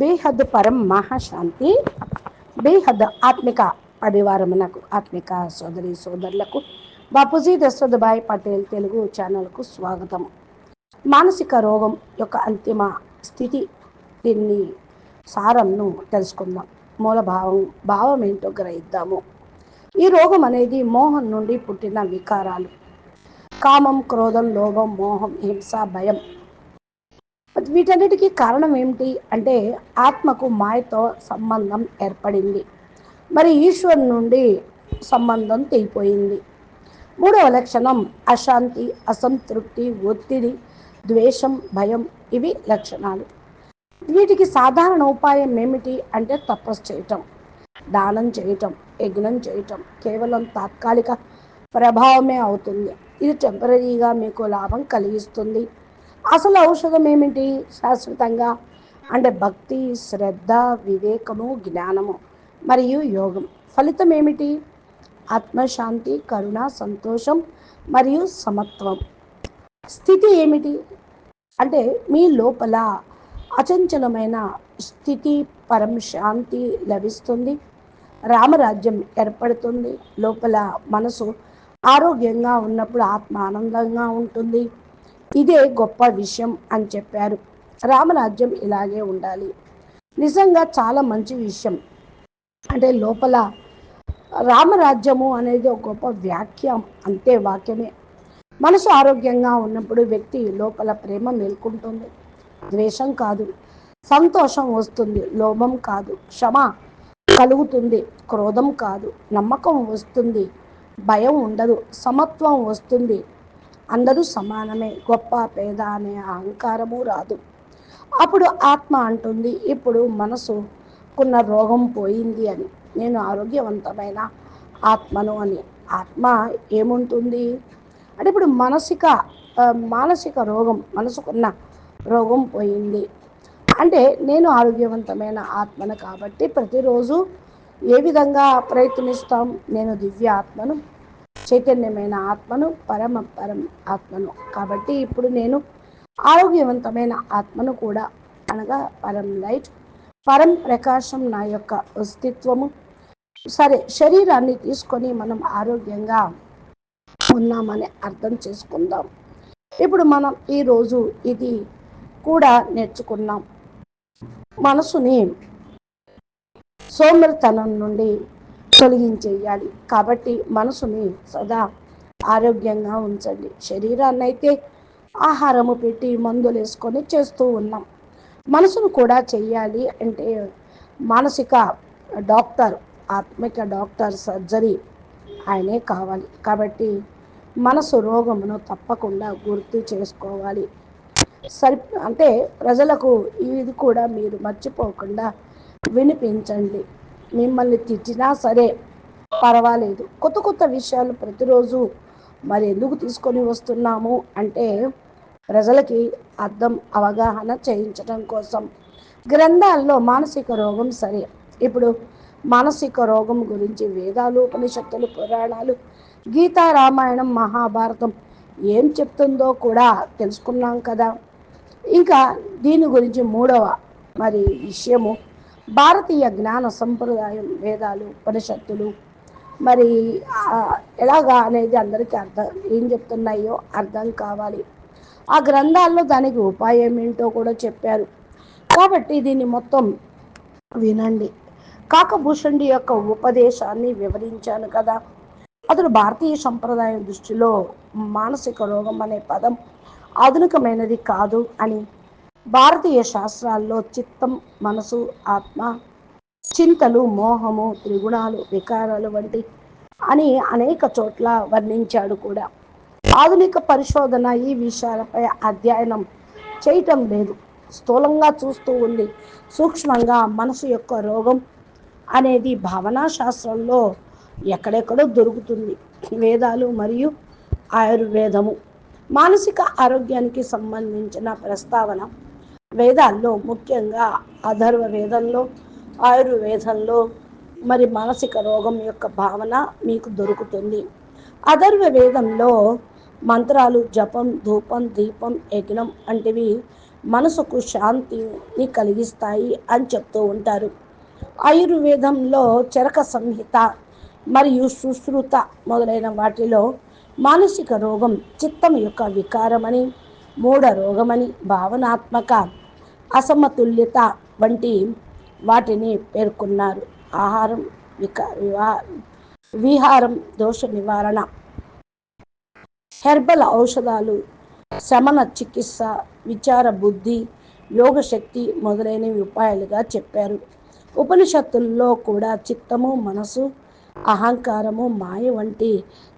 బేహద్ పరం మహాశాంతి. బేహద్ ఆత్మిక పరివారమునకు ఆత్మిక సోదరి సోదరులకు. బాపూజీ దశరథభాయ్ పటేల్ తెలుగు ఛానల్కు స్వాగతం. మానసిక రోగం యొక్క అంతిమ స్థితి దీన్ని సారంను తెలుసుకుందాం. మూలభావం భావం ఏంటో గ్రహిద్దాము. ఈ రోగం అనేది మోహం నుండి పుట్టిన వికారాలు. కామం క్రోధం లోభం మోహం హింస భయం వీటన్నిటికీ కారణం ఏమిటి అంటే ఆత్మకు మాయతో సంబంధం ఏర్పడింది. మరి ఈశ్వరు నుండి సంబంధం తెగిపోయింది. మూడవ లక్షణం అశాంతి అసంతృప్తి ఒత్తిడి ద్వేషం భయం ఇవి లక్షణాలు. వీటికి సాధారణ ఉపాయం ఏమిటి అంటే తపస్సు చేయటం దానం చేయటం యజ్ఞం చేయటం కేవలం తాత్కాలిక ప్రభావమే అవుతుంది. ఇది టెంపరీగా మీకు లాభం కలిగిస్తుంది. అసలు ఔషధం ఏమిటి? శాశ్వతంగా. అంటే భక్తి శ్రద్ధ వివేకము జ్ఞానము మరియు యోగం. ఫలితం ఏమిటి? ఆత్మశాంతి కరుణ సంతోషం మరియు సమత్వం. స్థితి ఏమిటి? అంటే మీ లోపల అచంచలమైన స్థితి పరం శాంతి లభిస్తుంది. రామరాజ్యం ఏర్పడుతుంది. లోపల మనసు ఆరోగ్యంగా ఉన్నప్పుడు ఆత్మ ఆనందంగా ఉంటుంది. ఇదే గొప్ప విషయం అని చెప్పారు. రామరాజ్యం ఇలాగే ఉండాలి. నిజంగా చాలా మంచి విషయం. అంటే లోపల రామరాజ్యము అనేది ఒక గొప్ప వాక్యం అంతే వాక్యమే. మనసు ఆరోగ్యంగా ఉన్నప్పుడు వ్యక్తి లోపల ప్రేమ మేల్కొంటుంది. ద్వేషం కాదు. సంతోషం వస్తుంది. లోభం కాదు. క్షమ కలుగుతుంది. క్రోధం కాదు. నమ్మకం వస్తుంది. భయం ఉండదు. సమత్వం వస్తుంది. అందరూ సమానమే గొప్ప పేద అనే అహంకారము రాదు. అప్పుడు ఆత్మ అంటుంది ఇప్పుడు మనసుకున్న రోగం పోయింది అని. నేను ఆరోగ్యవంతమైన ఆత్మను అని. ఆత్మ ఏముంటుంది? అంటే ఇప్పుడు మానసిక మానసిక రోగం మనసుకున్న రోగం పోయింది. అంటే నేను ఆరోగ్యవంతమైన ఆత్మను కాబట్టి ప్రతిరోజు ఏ విధంగా ప్రయత్నిస్తాం? నేను దివ్య ఆత్మను చైతన్యమైన ఆత్మను పరమ పరం ఆత్మను. కాబట్టి ఇప్పుడు నేను ఆరోగ్యవంతమైన ఆత్మను కూడా అనగా పరం లైట్ పరం ప్రకాశం నా యొక్క అస్తిత్వము. సరే శరీరాన్ని తీసుకొని మనం ఆరోగ్యంగా ఉన్నామని అర్థం చేసుకుందాం. ఇప్పుడు మనం ఈరోజు ఇది కూడా నేర్చుకున్నాం. మనసుని సోమరితనం నుండి తొలగించేయాలి. కాబట్టి మనసుని సదా ఆరోగ్యంగా ఉంచండి. శరీరాన్ని అయితే ఆహారము పెట్టి మందులు వేసుకొని చేస్తూ ఉన్నాం. మనసును కూడా చేయాలి అంటే మానసిక డాక్టర్ ఆత్మిక డాక్టర్ సర్జరీ ఆయనే కావాలి. కాబట్టి మనసు రోగమును తప్పకుండా గుర్తు చేసుకోవాలి. సరి అంటే ప్రజలకు ఇది కూడా మీరు మర్చిపోకుండా వినిపించండి. మిమ్మల్ని తిట్టినా సరే పర్వాలేదు. కొత్త కొత్త విషయాలు ప్రతిరోజు మరి ఎందుకు తీసుకొని వస్తున్నాము అంటే ప్రజలకి అర్థం అవగాహన చేయించడం కోసం. గ్రంథాల్లో మానసిక రోగం సరే. ఇప్పుడు మానసిక రోగం గురించి వేదాలు ఉపనిషత్తులు పురాణాలు గీతా రామాయణం మహాభారతం ఏం చెప్తుందో కూడా తెలుసుకున్నాం కదా. ఇంకా దీని గురించి మూడవ మరి విషయము భారతీయ జ్ఞాన సంప్రదాయం వేదాలు ఉపనిషత్తులు. మరి ఎలాగా అనేది అందరికీ అర్థం ఏం చెప్తున్నాయో అర్థం కావాలి. ఆ గ్రంథాల్లో దానికి ఉపాయం ఏంటో కూడా చెప్పారు. కాబట్టి దీన్ని మొత్తం వినండి. కాకభూషణుడి యొక్క ఉపదేశాన్ని వివరించాను కదా. అతను భారతీయ సంప్రదాయం దృష్టిలో మానసిక రోగం అనే పదం ఆధునికమైనది కాదు అని భారతీయ శాస్త్రాల్లో చిత్తం మనసు ఆత్మ చింతలు మోహము త్రిగుణాలు వికారాలు వంటి అని అనేక చోట్ల వర్ణించాడు కూడా. ఆధునిక పరిశోధన ఈ విషయాలపై అధ్యయనం చేయటం లేదు. స్థూలంగా చూస్తూ ఉంది సూక్ష్మంగా మనసు యొక్క రోగం అనేది భావనా శాస్త్రంలో ఎక్కడెక్కడో దొరుకుతుంది. వేదాలు మరియు ఆయుర్వేదము మానసిక ఆరోగ్యానికి సంబంధించిన ప్రస్తావన వేదాల్లో ముఖ్యంగా అధర్వ వేదంలో ఆయుర్వేదంలో మరి మానసిక రోగం యొక్క భావన మీకు దొరుకుతుంది. అధర్వ వేదంలో మంత్రాలు జపం ధూపం దీపం యజ్ఞం వంటివి మనసుకు శాంతిని కలిగిస్తాయి అని చెప్తూ ఉంటారు. ఆయుర్వేదంలో చరక సంహిత మరియు సుశ్రుత మొదలైన వాటిలో మానసిక రోగం చిత్తం యొక్క వికారమని మూఢ రోగమని భావనాత్మక అసమతుల్యత వంటి వాటిని పేర్కొన్నారు. ఆహారం వికా విహారం దోష నివారణ. హెర్బల్ ఔషధాలు శమన చికిత్స విచార బుద్ధి యోగశక్తి మొదలైనవి ఉపాయాలుగా చెప్పారు. ఉపనిషత్తుల్లో కూడా చిత్తము మనసు అహంకారము మాయ వంటి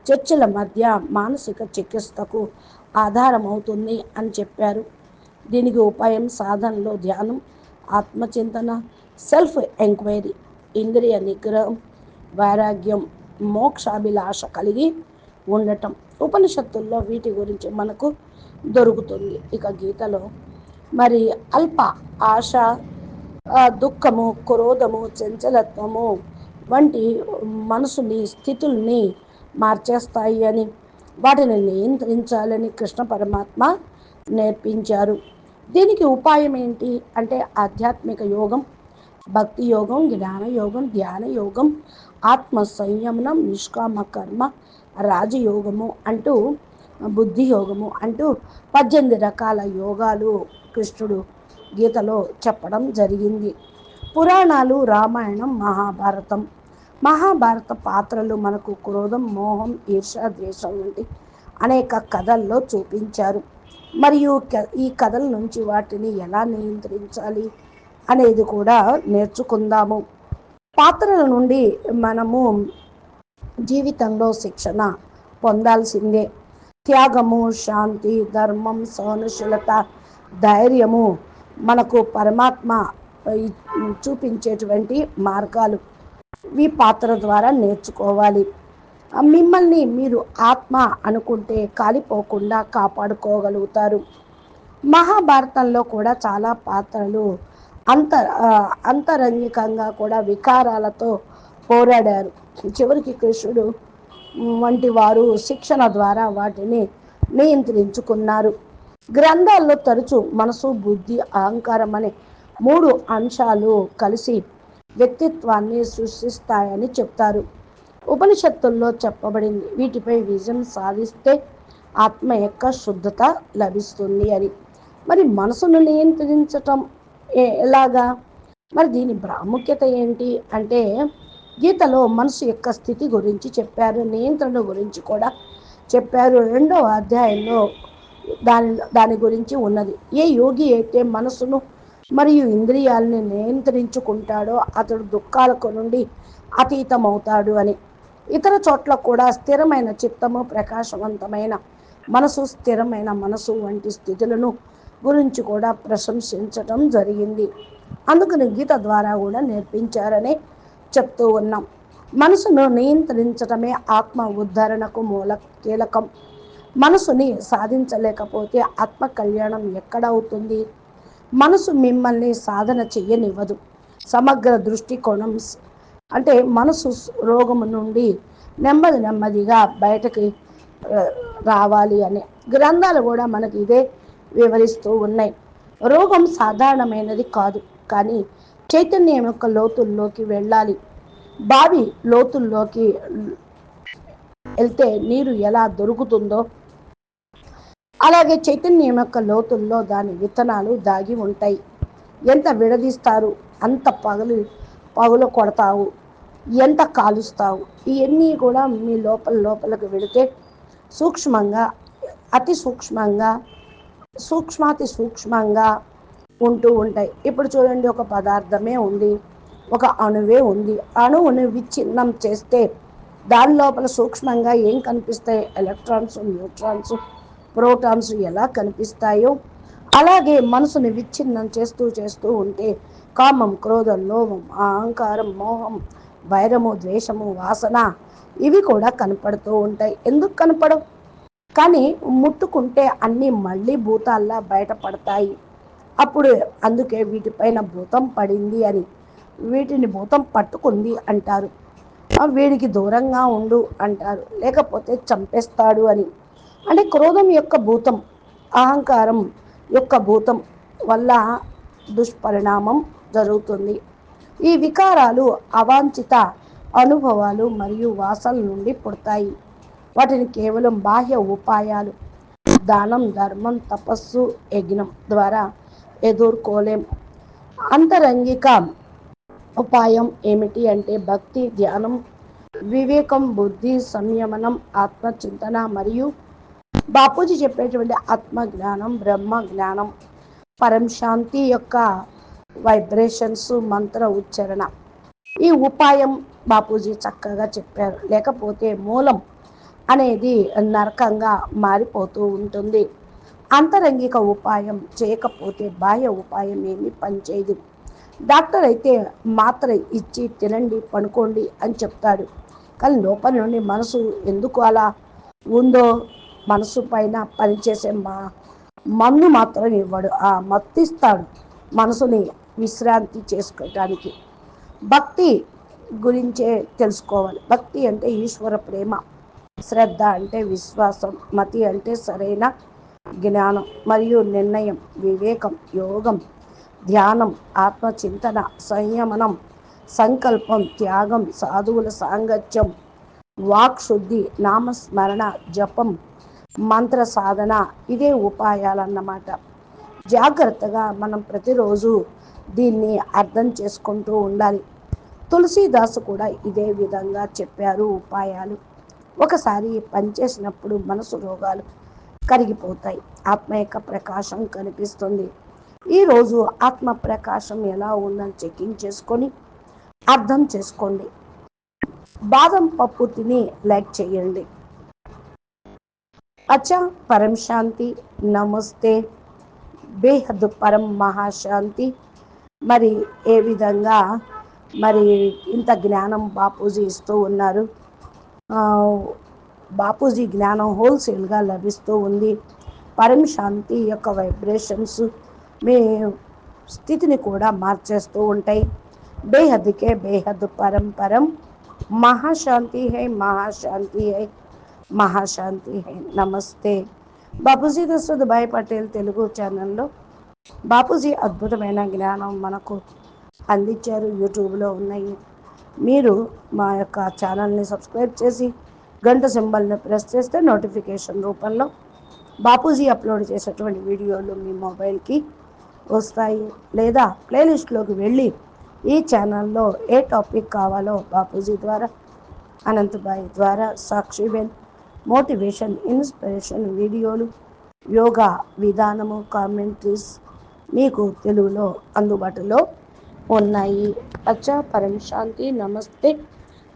చర్చల మధ్య మానసిక చికిత్సకు ఆధారమవుతుంది అని చెప్పారు. దీనికి ఉపాయం సాధనలో ధ్యానం ఆత్మచింతన సెల్ఫ్ ఎంక్వైరీ ఇంద్రియ నిగ్రహం వైరాగ్యం మోక్షాభిలాష కలిగి ఉండటం. ఉపనిషత్తుల్లో వీటి గురించి మనకు దొరుకుతుంది. ఇక గీతలో మరి అల్ప ఆశ దుఃఖము క్రోధము చంచలత్వము వంటి మనసుని స్థితుల్ని మార్చేస్తాయి అని వాటిని నియంత్రించాలని కృష్ణ పరమాత్మ నేర్పించారు. దీనికి ఉపాయం ఏంటి? అంటే ఆధ్యాత్మిక యోగం భక్తి యోగం జ్ఞాన యోగం ధ్యాన యోగం ఆత్మ సంయమనం నిష్కామ కర్మ రాజయోగము అంటూ బుద్ధి యోగము అంటూ పద్దెనిమిది రకాల యోగాలు కృష్ణుడు గీతలో చెప్పడం జరిగింది. పురాణాలు రామాయణం మహాభారతం. మహాభారత పాత్రలు మనకు క్రోధం మోహం ఈర్ష ద్వేషం వంటి అనేక కథల్లో చూపించారు. మరియు ఈ కథల నుంచి వాటిని ఎలా నియంత్రించాలి అనేది కూడా నేర్చుకుందాము. పాత్రల నుండి మనము జీవితంలో శిక్షణ పొందాల్సిందే. త్యాగము శాంతి ధర్మం సహనశీలత ధైర్యము మనకు పరమాత్మ చూపించేటువంటి మార్గాలు. ఈ పాత్ర ద్వారా నేర్చుకోవాలి. మిమ్మల్ని మీరు ఆత్మ అనుకుంటే కాలిపోకుండా కాపాడుకోగలుగుతారు. మహాభారతంలో కూడా చాలా పాత్రలు అంత అంతరంగికంగా కూడా వికారాలతో పోరాడారు. చివరికి కృష్ణుడు వంటి వారు శిక్షణ ద్వారా వాటిని నియంత్రించుకున్నారు. గ్రంథాల్లో తరచు మనసు బుద్ధి అహంకారం అనే మూడు అంశాలు కలిసి వ్యక్తిత్వాన్ని సృష్టిస్తాయని చెప్తారు. ఉపనిషత్తుల్లో చెప్పబడింది. వీటిపై విజయం సాధిస్తే ఆత్మ యొక్క శుద్ధత లభిస్తుంది అని. మరి మనసును నియంత్రించటం ఎలాగా? మరి దీని ప్రాముఖ్యత ఏంటి? అంటే గీతలో మనసు యొక్క స్థితి గురించి చెప్పారు నియంత్రణ గురించి కూడా చెప్పారు. రెండవ అధ్యాయంలో దాని దాని గురించి ఉన్నది. ఏ యోగి అయితే మనసును మరియు ఇంద్రియాలని నియంత్రించుకుంటాడో అతడు దుఃఖాలకు నుండి అతీతమవుతాడు అని. ఇతర చోట్ల కూడా స్థిరమైన చిత్తము ప్రకాశవంతమైన మనసు స్థిరమైన మనసు వంటి స్థితులను గురించి కూడా ప్రశంసించటం జరిగింది. అందుకని గీత ద్వారా కూడా నేర్పించారని చెప్తూ ఉన్నాం. మనసును నియంత్రించటమే ఆత్మ ఉద్ధరణకు మూల కీలకం. మనసుని సాధించలేకపోతే ఆత్మ కళ్యాణం ఎక్కడవుతుంది మనసు మిమ్మల్ని సాధన చెయ్యనివ్వదు సమగ్ర దృష్టికోణం అంటే మనసు రోగము నుండి నెమ్మది నెమ్మదిగా బయటకి రావాలి అని. గ్రంథాలు కూడా మనకి ఇదే వివరిస్తూ ఉన్నాయి. రోగం సాధారణమైనది కాదు కానీ చైతన్యం యొక్క లోతుల్లోకి వెళ్ళాలి. బావి లోతుల్లోకి వెళ్తే నీరు ఎలా దొరుకుతుందో అలాగే చైతన్యం యొక్క లోతుల్లో దాని విత్తనాలు దాగి ఉంటాయి. ఎంత విడదీస్తారు అంత పగలు పగులు కొడతావు. ఎంత కాలుస్తావు? ఇవన్నీ కూడా మీ లోపల లోపలికి వెళితే సూక్ష్మంగా అతి సూక్ష్మంగా సూక్ష్మాతి సూక్ష్మంగా ఉంటూ ఉంటాయి. ఇప్పుడు చూడండి ఒక పదార్థమే ఉంది ఒక అణువే ఉంది. అణువుని విచ్ఛిన్నం చేస్తే దాని లోపల సూక్ష్మంగా ఏం కనిపిస్తాయి? ఎలక్ట్రాన్స్ న్యూట్రాన్స్ ప్రోటాన్స్ ఎలా కనిపిస్తాయో అలాగే మనసుని విచ్ఛిన్నం చేస్తూ చేస్తూ ఉంటే కామం క్రోధం లోభం అహంకారం మోహం వైరము ద్వేషము వాసన ఇవి కూడా కనపడుతూ ఉంటాయి. ఎందుకు కనపడవు? కానీ ముట్టుకుంటే అన్నీ మళ్ళీ భూతాల్లా బయటపడతాయి. అప్పుడు అందుకే వీటిపైన భూతం పడింది అని వీటిని భూతం పట్టుకుంది అంటారు. వీడికి దూరంగా ఉండు అంటారు లేకపోతే చంపేస్తాడు అని. అంటే క్రోధం యొక్క భూతం అహంకారం యొక్క భూతం వల్ల దుష్పరిణామం జరుగుతుంది. ఈ వికారాలు అవాంఛిత అనుభవాలు మరియు వాసనల నుండి పుడతాయి. వాటిని కేవలం బాహ్య ఉపాయాలు దానం ధర్మం తపస్సు యజ్ఞం ద్వారా ఎదుర్కోలేం. అంతరంగిక ఉపాయం ఏమిటి అంటే భక్తి ధ్యానం వివేకం బుద్ధి సంయమనం ఆత్మచింతన మరియు బాపూజీ చెప్పేటువంటి ఆత్మ జ్ఞానం బ్రహ్మ జ్ఞానం పరం శాంతి యొక్క వైబ్రేషన్స్ మంత్ర ఉచ్చారణ. ఈ ఉపాయం బాపూజీ చక్కగా చెప్పారు. లేకపోతే మూలం అనేది నరకంగా మారిపోతూ ఉంటుంది. అంతరంగిక ఉపాయం చేయకపోతే బాహ్య ఉపాయం ఏమి పనిచేయదు. డాక్టర్ అయితే మాత్ర ఇచ్చి తినండి పనుకోండి అని చెప్తాడు. కానీ లోపల నుండి మనసు ఎందుకు అలా ఉందో మనసు పైన పనిచేసే మా మందు మాత్రం ఇవ్వడు. ఆ మత్తిస్తాడు. మనసుని విశ్రాంతి చేసుకోవటానికి. భక్తి గురించే తెలుసుకోవాలి. భక్తి అంటే ఈశ్వర ప్రేమ. శ్రద్ధ అంటే విశ్వాసం. మతి అంటే సరైన జ్ఞానం మరియు నిర్ణయం వివేకం యోగం ధ్యానం ఆత్మచింతన సంయమనం సంకల్పం త్యాగం సాధువుల సాంగత్యం వాక్ శుద్ధి నామస్మరణ జపం మంత్ర సాధన ఇదే ఉపాయాలన్నమాట. జాగ్రత్తగా మనం ప్రతిరోజు దీన్ని అర్థం చేసుకుంటూ ఉండాలి. తులసీదాసు కూడా ఇదే విధంగా చెప్పారు ఉపాయాలు. ఒకసారి పనిచేసినప్పుడు మనసు రోగాలు కరిగిపోతాయి. ఆత్మ యొక్క ప్రకాశం కనిపిస్తుంది. ఈరోజు ఆత్మ ప్రకాశం ఎలా ఉందని చెకింగ్ చేసుకొని అర్థం చేసుకోండి. బాదం పప్పు తిని లైక్ చేయండి. అచ్చా పరం శాంతి నమస్తే. బేహద్ పరం మహాశాంతి. మరి ఏ విధంగా మరి ఇంత జ్ఞానం బాపూజీ ఇస్తూ ఉన్నారు? బాపూజీ జ్ఞానం హోల్సేల్గా లభిస్తూ ఉంది. పరం శాంతి యొక్క వైబ్రేషన్స్ మీ స్థితిని కూడా మార్చేస్తూ ఉంటాయి. బేహద్కే బేహద్ పరం పరం మహాశాంతి హై మహాశాంతి హై మహాశాంతి హై నమస్తే. బాపూజీ దశరథ్ భాయ్ పటేల్ తెలుగు ఛానల్లో బాపూజీ అద్భుతమైన జ్ఞానం మనకు అందించారు. యూట్యూబ్లో ఉన్నాయి. మీరు మా యొక్క ఛానల్ని సబ్స్క్రైబ్ చేసి గంట సింబల్ని ప్రెస్ చేస్తే నోటిఫికేషన్ రూపంలో బాపూజీ అప్లోడ్ చేసేటువంటి వీడియోలు మీ మొబైల్కి వస్తాయి. లేదా ప్లేలిస్ట్లోకి వెళ్ళి ఈ ఛానల్లో ఏ టాపిక్ కావాలో బాపూజీ ద్వారా అనంతబాయి ద్వారా సాక్షిబెన్ మోటివేషన్ ఇన్స్పిరేషన్ వీడియోలు యోగా విధానము కామెంట్రీస్ మీకు తెలుగులో అందుబాటులో ఉన్నాయి. అచ్చా పరం శాంతి నమస్తే.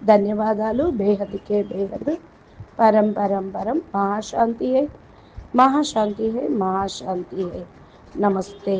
ధన్యవాదాలు. బేహద్కే బేహద్. పరం పరం పరం. మహాశాంతి హై. మహాశాంతి హై. మహాశాంతి హై. నమస్తే.